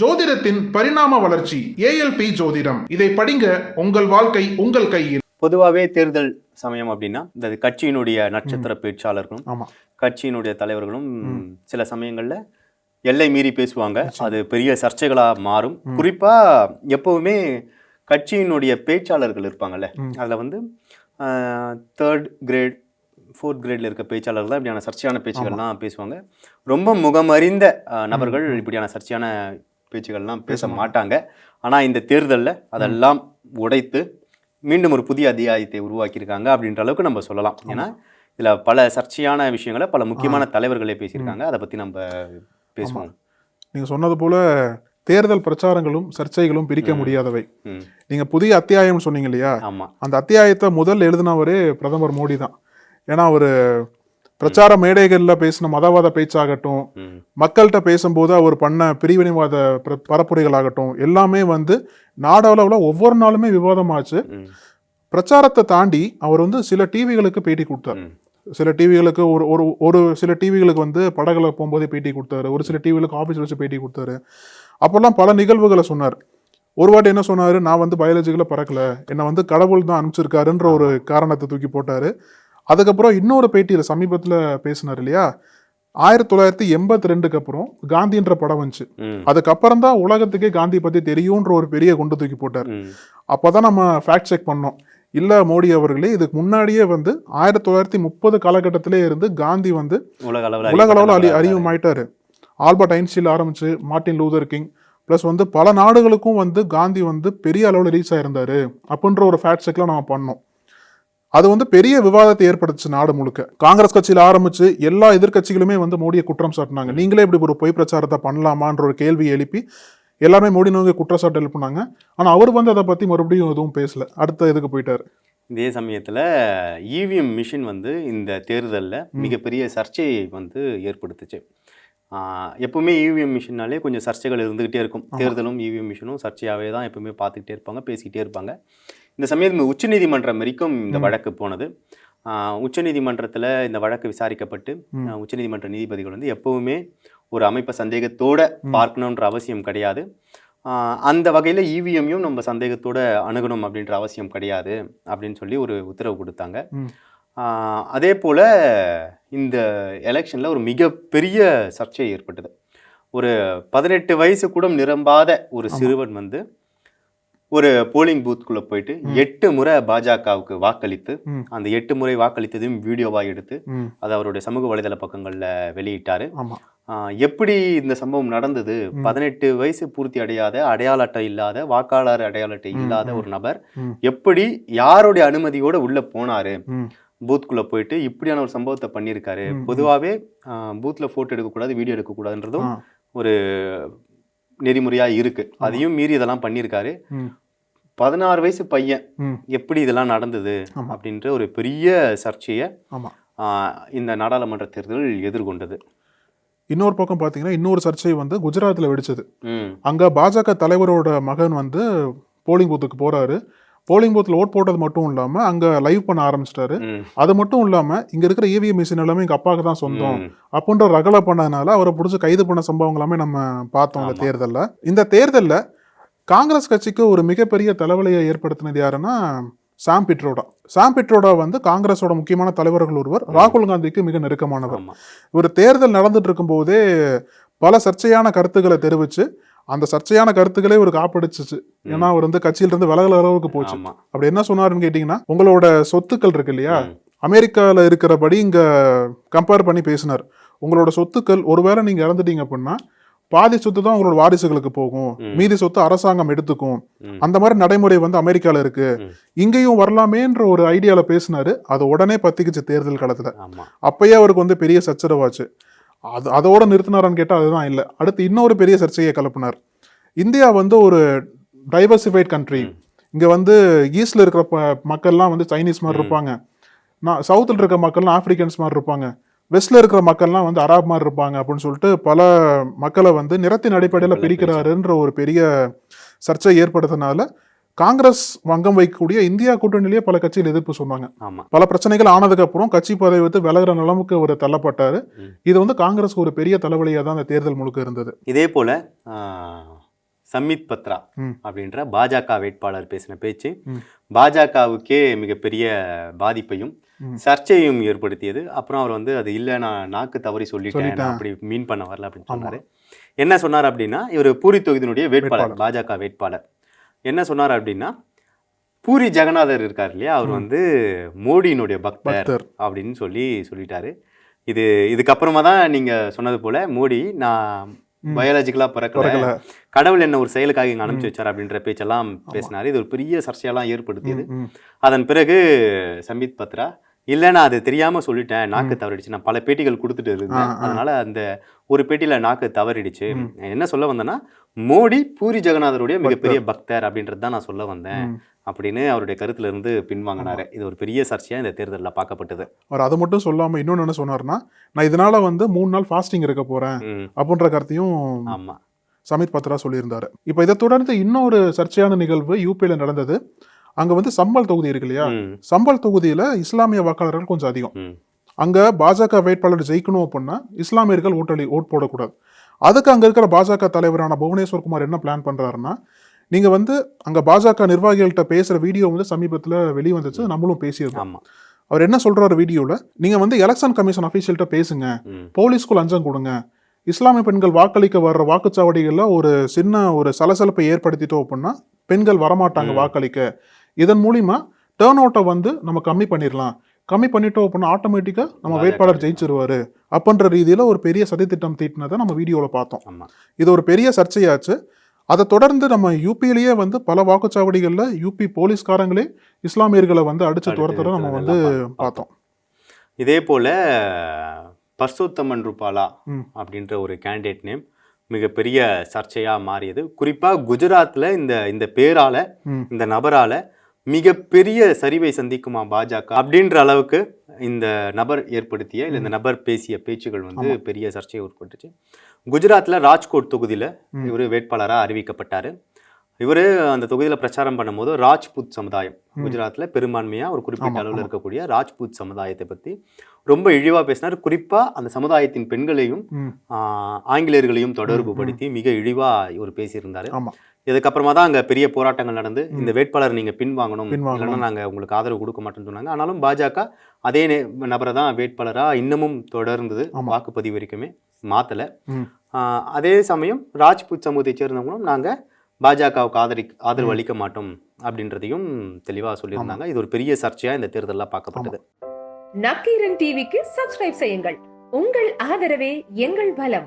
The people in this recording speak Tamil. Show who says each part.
Speaker 1: ஜோதிடத்தின் பரிணாம வளர்ச்சி ஏஎல்பி ஜோதிடம். இதை படிங்க உங்கள் வாழ்க்கை உங்கள் கையில்.
Speaker 2: பொதுவாகவே தேர்தல் சமயம் அப்படின்னா இந்த கட்சியினுடைய நட்சத்திர பேச்சாளர்களும்
Speaker 1: ஆமா.
Speaker 2: கட்சியினுடைய தலைவர்களும் சில சமயங்கள்ல எல்லை மீறி பேசுவாங்க. அது பெரிய சர்ச்சைகளா மாறும். குறிப்பா எப்பவுமே கட்சியினுடைய பேச்சாளர்கள் இருப்பாங்கல்ல அதுல வந்து தேர்ட் கிரேட் ஃபோர்த் கிரேட்ல இருக்க பேச்சாளர்கள் தான் இப்படியான சர்ச்சையான பேச்சுகள்லாம் பேசுவாங்க. ரொம்ப முகமறிந்த நபர்கள் இப்படியான சர்ச்சையான பேச்சுகள்லாம் பேச மாட்டாங்க. ஆனா இந்த தேர்தல்ல அதெல்லாம் உடைத்து மீண்டும் ஒரு புதிய அத்தியாயத்தை உருவாக்கியிருக்காங்க அப்படின்ற அளவுக்கு நம்ம சொல்லலாம். ஏன்னா இதுல பல சர்ச்சையான விஷயங்களை பல முக்கியமான தலைவர்களே பேசியிருக்காங்க. அதை பத்தி நம்ம பேசுவோம்.
Speaker 1: நீங்க சொன்னது போல தேர்தல் பிரச்சாரங்களும் சர்ச்சைகளும் பிரிக்க முடியாதவை.
Speaker 2: ம்.
Speaker 1: நீங்க புதிய அத்தியாயம் சொன்னீங்க இல்லையா?
Speaker 2: ஆமா.
Speaker 1: அந்த அத்தியாயத்தை முதல் எழுதினவரே பிரதமர் மோடி தான். ஏன்னா அவர் பிரச்சார மேடைகளில் பேசின மதவாத பேச்சாகட்டும். மக்கள்கிட்ட பேசும்போது அவர் பண்ண பிரிவினைவாத பிர- பரப்புரைகளாகட்டும் எல்லாமே வந்து நாடளவில் ஒவ்வொரு நாளுமே விவாதமாச்சு. பிரச்சாரத்தை தாண்டி அவர் வந்து சில டிவிகளுக்கு பேட்டி கொடுத்தார். சில டிவிகளுக்கு ஒரு ஒரு ஒரு சில டிவிகளுக்கு வந்து படகுல போகும்போதே பேட்டி கொடுத்தாரு. ஒரு சில டிவிகளுக்கு ஆஃபீஸ் வச்சு பேட்டி கொடுத்தாரு. அப்போல்லாம் பல நிகழ்வுகளை சொன்னார். ஒரு வாட்டி என்ன சொன்னாரு? நான் வந்து பயாலஜிக்கல பறக்கல. என்னை வந்து கடவுள் தான் அனுப்பிச்சிருக்காருன்ற ஒரு காரணத்தை தூக்கி போட்டாரு. அதுக்கப்புறம் இன்னொரு பேட்டியில் சமீபத்தில் பேசினார் இல்லையா? ஆயிரத்தி தொள்ளாயிரத்தி எண்பத்தி ரெண்டுக்கு அப்புறம் காந்தின்ற படம் வந்துச்சு. அதுக்கப்புறம் தான் உலகத்துக்கே காந்தி பத்தி தெரியும்ன்ற ஒரு பெரிய குண்டு தூக்கி போட்டார். அப்பதான் நம்ம ஃபேக்ட் செக் பண்ணோம். இல்ல மோடி அவர்களே இதுக்கு முன்னாடியே வந்து ஆயிரத்தி தொள்ளாயிரத்தி முப்பது காலகட்டத்திலே இருந்து காந்தி வந்து
Speaker 2: உலக அளவில்
Speaker 1: உலக அளவில் அறி அறிவுமாயிட்டாரு ஆல்பர்ட் ஐன்ஸ்டீல் ஆரம்பிச்சு மார்ட்டின் லூதர் கிங் ப்ளஸ் வந்து பல நாடுகளுக்கும் வந்து காந்தி வந்து பெரிய அளவில் ரீச் ஆயிருந்தாரு. அப்படின்ற ஒரு ஃபேக்ட் செக்லாம் நம்ம பண்ணோம். அது வந்து பெரிய விவாதத்தை ஏற்படுத்துச்சு நாடு முழுக்க. காங்கிரஸ் கட்சியில் ஆரம்பிச்சு எல்லா எதிர்க்கட்சிகளுமே வந்து மோடியை குற்றம் சாட்டினாங்க. நீங்களே இப்படி ஒரு பொய் பிரச்சாரத்தை பண்ணலாமான்ற ஒரு கேள்வி எழுப்பி எல்லாருமே மோடி நோக்கி குற்றச்சாட்டு எழுப்புனாங்க. ஆனா அவர் வந்து அதை பத்தி மறுபடியும் எதுவும் பேசல. அடுத்த இதுக்கு போயிட்டாரு.
Speaker 2: இதே சமயத்துல இவிஎம் மிஷின் வந்து இந்த தேர்தல்ல மிகப்பெரிய சர்ச்சையை வந்து ஏற்படுத்துச்சு. எப்பவுமே இவிஎம் மிஷின்னாலே கொஞ்சம் சர்ச்சைகள் இருந்துகிட்டே இருக்கும். தேர்தலும் இவிஎம் மிஷினும் சர்ச்சையாகவே தான் எப்பவுமே பார்த்துக்கிட்டே இருப்பாங்க பேசிக்கிட்டே இருப்பாங்க. இந்த சமயத்தில் உச்சநீதிமன்றம் வரைக்கும் இந்த வழக்கு போனது. ஆஹ் உச்சநீதிமன்றத்துல இந்த வழக்கு விசாரிக்கப்பட்டு உச்சநீதிமன்ற நீதிபதிகள் வந்து எப்பவுமே ஒரு அமைப்பை சந்தேகத்தோட பார்க்கணுன்ற அவசியம் கிடையாது. அந்த வகையில் இவிஎம்மையும் நம்ம சந்தேகத்தோட அணுகணும் அப்படின்ற அவசியம் கிடையாது அப்படின்னு சொல்லி ஒரு உத்தரவு கொடுத்தாங்க. அதே போல் இந்த எலெக்ஷனில் ஒரு மிகப்பெரிய சர்ச்சை ஏற்பட்டது. ஒரு பதினெட்டு வயசு கூட நிரம்பாத ஒரு சிறுவன் வந்து ஒரு போலிங் பூத்துக்குள்ளே போயிட்டு எட்டு முறை பாஜகவுக்கு வாக்களித்து. அந்த எட்டு முறை வாக்களித்ததையும் வீடியோவாக எடுத்து அதை அவருடைய சமூக வலைதள பக்கங்களில் வெளியிட்டாரு. எப்படி இந்த சம்பவம் நடந்தது? பதினெட்டு வயசு பூர்த்தி அடையாத அடையாள அட்டை இல்லாத வாக்காளர் அடையாள அட்டை இல்லாத ஒரு நபர். எப்படி யாருடைய அனுமதியோட உள்ள போனாரு? பூத்குள்ள போயிட்டு இப்படியான ஒரு சம்பவத்தை பண்ணியிருக்காரு. பொதுவாகவே பூத்ல போட்டோ எடுக்கக்கூடாது வீடியோ எடுக்கக்கூடாதுன்றதும். ஒரு நெறிமுறையா இருக்கு. அதையும் மீறி இதெல்லாம் பண்ணியிருக்காரு. பதினாறு வயசு பையன்.
Speaker 1: ம்.
Speaker 2: எப்படி இதெல்லாம் நடந்தது அப்படின்ற ஒரு பெரிய சர்ச்சையை இந்த நாடாளுமன்ற தேர்தல் எதிர்கொண்டது.
Speaker 1: இன்னொரு பக்கம் பார்த்தீங்கன்னா இன்னொரு சர்ச்சை வந்து குஜராத்தில் வெடிச்சது. அங்க பாஜக தலைவரோட மகன் வந்து போலிங் பூத்துக்கு போறாரு. போலிங் பூத்தில் ஓட் போட்டது மட்டும் இல்லாம அங்க லைவ் பண்ண ஆரம்பிச்சிட்டாரு. அது மட்டும் இல்லாம இங்க இருக்கிற இவிஎம் மிஷின் எல்லாமே எங்க அப்பாவுக்கு தான் சொந்தம். அப்படின்ற ரகலை பண்ணதுனால அவரை பிடிச்சி கைது பண்ண சம்பவம் எல்லாமே நம்ம பார்த்தோம் இந்த தேர்தல்ல. இந்த தேர்தல்ல காங்கிரஸ் கட்சிக்கு ஒரு மிகப்பெரிய தலைவலியை ஏற்படுத்தினது யாருன்னா சாம் பிட்ரோடா. சாம் பிட்ரோடா வந்து காங்கிரஸோட முக்கியமான தலைவர்கள் ஒருவர். ராகுல் காந்திக்கு மிக நெருக்கமானவர். ஒரு தேர்தல் நடந்துட்டு இருக்கும்போதே பல சர்ச்சையான கருத்துக்களை தெரிவிச்சு அந்த சர்ச்சையான கருத்துக்களே ஒரு காப்படிச்சிச்சு ஏன்னா அவர் வந்து கட்சியில இருந்து விலகல் அளவுக்கு போச்சு. அப்படி என்ன சொன்னாருன்னு கேட்டீங்கன்னா உங்களோட சொத்துக்கள் இருக்கு இல்லையா?
Speaker 2: ம்.
Speaker 1: அமெரிக்கால இருக்கிறபடி இங்க கம்பேர் பண்ணி பேசினார். உங்களோட சொத்துக்கள் ஒருவேளை நீங்க இறந்துட்டீங்க அப்படின்னா பாதி சொத்து தான் உங்களோட வாரிசுகளுக்கு போகும். மீதி சொத்து அரசாங்கம் எடுத்துக்கும். அந்த மாதிரி நடைமுறை வந்து அமெரிக்கால இருக்கு. இங்கேயும் வரலாமேன்ற ஒரு ஐடியால பேசினாரு. அது உடனே பத்திக்குச்சு தேர்தல் களத்துல.
Speaker 2: ஆமா.
Speaker 1: அப்பயே அவருக்கு வந்து பெரிய சச்சரவாச்சு. அது அதோட நிறுத்தினாரான்னு கேட்டால் அதுதான் இல்லை. அடுத்து இன்னொரு பெரிய சர்ச்சையை கிளப்பினார் இந்தியா வந்து ஒரு டைவர்சிஃபைட் கண்ட்ரி இங்கே வந்து ஈஸ்டில் இருக்கிற மக்கள்லாம் வந்து சைனீஸ் மாதிரி இருப்பாங்க. நான் சவுத்தில் இருக்கிற மக்கள்லாம் ஆப்பிரிக்கன்ஸ் மாதிரி இருப்பாங்க. வெஸ்ட்ல இருக்கிற மக்கள்லாம் வந்து அராப் மாதிரி இருப்பாங்க அப்படின்னு சொல்லிட்டு பல மக்களை வந்து நிறத்தின் அடிப்படையில் பிரிக்கிறாருன்ற ஒரு பெரிய சர்ச்சை ஏற்படுத்தினால காங்கிரஸ் வங்கம் வைக்கக்கூடிய இந்தியா கூட்டணியிலேயே பல கட்சிகள் எதிர்ப்பு சொன்னாங்க.
Speaker 2: ஆமா.
Speaker 1: பல பிரச்சனைகள் ஆனதுக்கு அப்புறம் கட்சி பதவி விட்டு விலகுற நிலைமைக்கு அவர் தள்ளப்பட்டாரு. இது வந்து காங்கிரஸ்க்கு ஒரு பெரிய தலைவலியா தான் அந்த தேர்தல் முழுக்க இருந்தது.
Speaker 2: இதே போல சம்மித் பத்ரா. அப்படின்ற பாஜக வேட்பாளர் பேசின பேச்சு. பாஜகவுக்கே மிகப்பெரிய பாதிப்பையும். சர்ச்சையும் ஏற்படுத்தியது. அப்புறம் அவர் வந்து அது இல்லை நான் நாக்கு தவறி சொல்லிட்டேன். அப்படி மீன் பண்ண வரல அப்படின்னு சொன்னாரு. என்ன சொன்னார் அப்படின்னா இவர் பூரி தொகுதியினுடைய வேட்பாளர் பாஜக வேட்பாளர். என்ன சொன்னார் அப்படின்னா பூரி ஜெகநாதர் இருக்கார் இல்லையா? அவர் வந்து மோடியினுடைய பக்தர்
Speaker 1: பக்தர்.
Speaker 2: அப்படின்னு சொல்லி சொல்லிட்டாரு. இது இதுக்கப்புறமா தான் நீங்க சொன்னது போல மோடி நான் பயாலஜிக்கலா பிறக்கல. கடவுள் என்ன ஒரு செயலுக்காக இங்க அனுப்பிச்சு வச்சார் அப்படின்ற பேச்செல்லாம் பேசினாரு. இது ஒரு பெரிய சர்ச்சையெல்லாம் ஏற்படுத்தியது. அதன் பிறகு சம்பித் பத்ரா இல்ல நான் அது தெரியாம சொல்லிட்டேன். நாக்கு தவறிடுச்சு. நான் பல பேட்டிகள் கொடுத்துட்டு இருந்தேன். அதனால அந்த ஒரு பேட்டியில நாக்கு தவறிடுச்சு. என்ன சொல்ல வந்தேன்னா மோடி பூரி ஜெகநாதருடைய மிகப்பெரிய பக்தர் அப்படின்றது தான் நான் சொல்ல வந்தேன். அப்படின்னு அவருடைய கருத்துல இருந்து பின்வாங்கினாரு இது ஒரு பெரிய சர்ச்சையா இந்த தேர்தலில் பார்க்கப்பட்டது.
Speaker 1: அவர் அதை மட்டும் சொல்லாம இன்னொன்னு என்ன சொன்னாருன்னா நான் இதனால வந்து மூணு நாள் ஃபாஸ்டிங் இருக்க போறேன் அப்படின்ற கருத்தையும்
Speaker 2: ஆமா.
Speaker 1: சமித் பத்ரா சொல்லியிருந்தாரு. இப்போ இதை தொடர்ந்து இன்னொரு சர்ச்சையான நிகழ்வு யூபியில் நடந்தது. அங்க வந்து சம்பல் தொகுதி இருக்கு இல்லையா? சம்பல் தொகுதியில இஸ்லாமிய வாக்காளர்கள் கொஞ்சம் அதிகம். அங்க பாஜக வேட்பாளர் ஜெயிக்கணும் அப்படின்னா இஸ்லாமியர்கள் ஓட்டளி ஓட் போடக்கூடாது. அதுக்கு அங்க இருக்கிற பாஜக தலைவரான புவனேஸ்வர் குமார் என்ன பிளான் பண்றாருன்னா நீங்க வந்து அங்க பாஜக நிர்வாகிகள்கிட்ட பேசுற வீடியோ வந்து சமீபத்துல வெளியே வந்துச்சு நம்மளும் பேசியிருந்தோம்
Speaker 2: ஆமா.
Speaker 1: அவர் என்ன சொல்றாரு வீடியோல? நீங்க வந்து எலெக்ஷன் கமிஷன் அஃபீஷியல்கிட்ட பேசுங்க. போலீஸ்க்கு லஞ்சம் கொடுங்க. இஸ்லாமிய பெண்கள் வாக்களிக்க வர்ற வாக்குச்சாவடிகளில் ஒரு சின்ன ஒரு சலசலப்பை ஏற்படுத்திட்டோம் அப்படின்னா பெண்கள் வரமாட்டாங்க வாக்களிக்க. இதன் மூலியமா டேர்ன் அவுட்டை வந்து நம்ம கம்மி பண்ணிடலாம் கம்மி பண்ணிட்டோம் அப்படின்னா ஆட்டோமேட்டிக்காக நம்ம வேட்பாளர் ஜெயிச்சிருவாரு. அப்படின்ற ரீதியில் ஒரு பெரிய சதித்திட்டம் தீட்டினதை நம்ம வீடியோவில் பார்த்தோம். இது ஒரு பெரிய சர்ச்சையாச்சு. அதை தொடர்ந்து நம்ம யூபியிலேயே வந்து பல வாக்குச்சாவடிகளில் யூபி போலீஸ்காரங்களே இஸ்லாமியர்களை வந்து அடிச்சு துரத்துறத நம்ம வந்து பார்த்தோம்.
Speaker 2: இதே போல பர்சோத்தமன் ரூபாலா. அப்படின்ற ஒரு கேண்டிடேட் நேம் மிகப்பெரிய சர்ச்சையா மாறியது. குறிப்பா குஜராத்ல இந்த இந்த பேரால. இந்த நபரால மிகப்பெரிய சரிவை சந்திக்குமா பாஜக அப்படின்ற அளவுக்கு இந்த நபர் ஏற்படுத்திய இல்லை இந்த நபர் பேசிய பேச்சுகள் வந்து பெரிய சர்ச்சையை ஏற்பட்டுச்சு குஜராத்ல ராஜ்கோட் தொகுதியில இவர் வேட்பாளரா அறிவிக்கப்பட்டாரு. இவர் அந்த தொகுதியில பிரச்சாரம் பண்ணும்போது ராஜ்புத் சமுதாயம் குஜராத்ல பெரும்பான்மையா ஒரு குறிப்பிட்ட அளவில் இருக்கக்கூடிய ராஜ்புத் சமுதாயத்தை பத்தி ரொம்ப இழிவா பேசினார். குறிப்பா அந்த சமுதாயத்தின் பெண்களையும் ஆங்கிலேயர்களையும் தொடர்பு படுத்தி மிக இழிவா இவர் பேசியிருந்தாரு. இதுக்கப்புறமா தான் அங்க பெரிய போராட்டங்கள் நடந்து இந்த வேட்பாளர் நீங்க பின்வாங்கணும். இல்லைன்னா நாங்க உங்களுக்கு ஆதரவு கொடுக்க மாட்டோம்னு சொன்னாங்க. ஆனாலும் பாஜக அதே நபரை தான் வேட்பாளரா இன்னமும் தொடர்ந்தது வாக்குப்பதிவு வரைக்குமே மாத்தல.
Speaker 1: ம்.
Speaker 2: ஆஹ், அதே சமயம் ராஜ்புத் சமூகத்தை சேர்ந்தவங்களும் நாங்க பாஜகவுக்கு ஆதரி ஆதரவு அளிக்க மாட்டோம் அப்படின்றதையும் தெளிவா சொல்லியிருந்தாங்க. இது ஒரு பெரிய சர்ச்சையா இந்த தேர்தலில் பார்க்கப்பட்டது.
Speaker 3: நக்கீரன் டிவிக்கு சப்ஸ்கிரைப் செய்யுங்கள். உங்கள் ஆதரவே எங்கள் பலம்.